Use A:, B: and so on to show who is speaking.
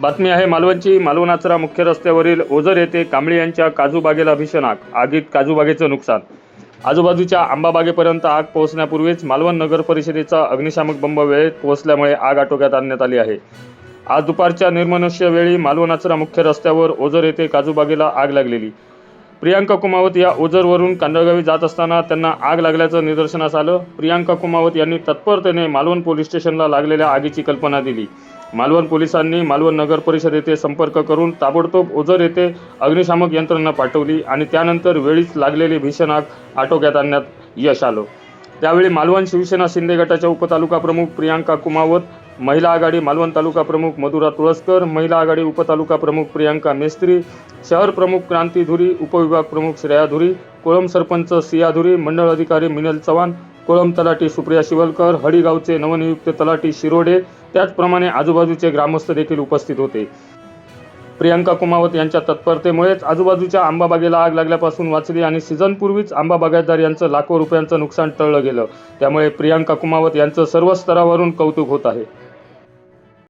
A: बातमी आहे मालवणची मालवण आचरा मुख्य रस्त्यावरील ओझर येथे कांबळे यांच्या काजू बागेला भीषण आग. आगीत काजू बागेचं नुकसान. आजूबाजूच्या आंबाबागेपर्यंत आग पोहोचण्यापूर्वीच मालवण नगर परिषदेचा अग्निशामक बंब वेळेत पोहोचल्यामुळे आग आटोक्यात आणण्यात आली आहे. आज दुपारच्या निर्मनुष्य वेळी मालवण आचरा मुख्य रस्त्यावर ओझर येथे काजू बागेला आग लागलेली. प्रियांका कुमावत या ओझरवरून कांदळगावी जात असताना त्यांना आग लागल्याचं निदर्शनास आलं. प्रियांका कुमावत यांनी तत्परतेने मालवण पोलीस स्टेशनला लागलेल्या आगीची कल्पना दिली. मालवण पोलिसांनी मालवण नगर परिषद येथे संपर्क करून ताबडतोब ओझर येथे अग्निशामक यंत्रणा पाठवली आणि त्यानंतर वेळीच लागलेली भीषण आग आटोक्यात आणण्यात यश आलं. त्यावेळी मालवण शिवसेना शिंदे गटाच्या उपतालुका प्रमुख प्रियांका कुमावत महिला आघाडी मालवण तालुका प्रमुख मधुरा तुळसकर महिला आघाडी उपतालुका प्रमुख प्रियांका मेस्त्री शहर प्रमुख क्रांती धुरी उपविभाग प्रमुख श्रेया धुरी कोळम सरपंच सिया धुरी मंडळ अधिकारी मिनल चव्हाण कोळम तलाठी सुप्रिया शिवलकर हडीगावचे नवनियुक्त तलाठी शिरोडे त्याचप्रमाणे आजूबाजूचे ग्रामस्थ देखील उपस्थित होते. प्रियांका कुमावत यांच्या तत्परतेमुळेच आजूबाजूच्या आंबा बागेला आग लागल्यापासून वाचली आणि सीझनपूर्वीच आंबा बागायतदार यांचं लाखो रुपयांचं नुकसान टळलं गेलं. त्यामुळे प्रियांका कुमावत यांचं सर्व स्तरावरून कौतुक होत आहे.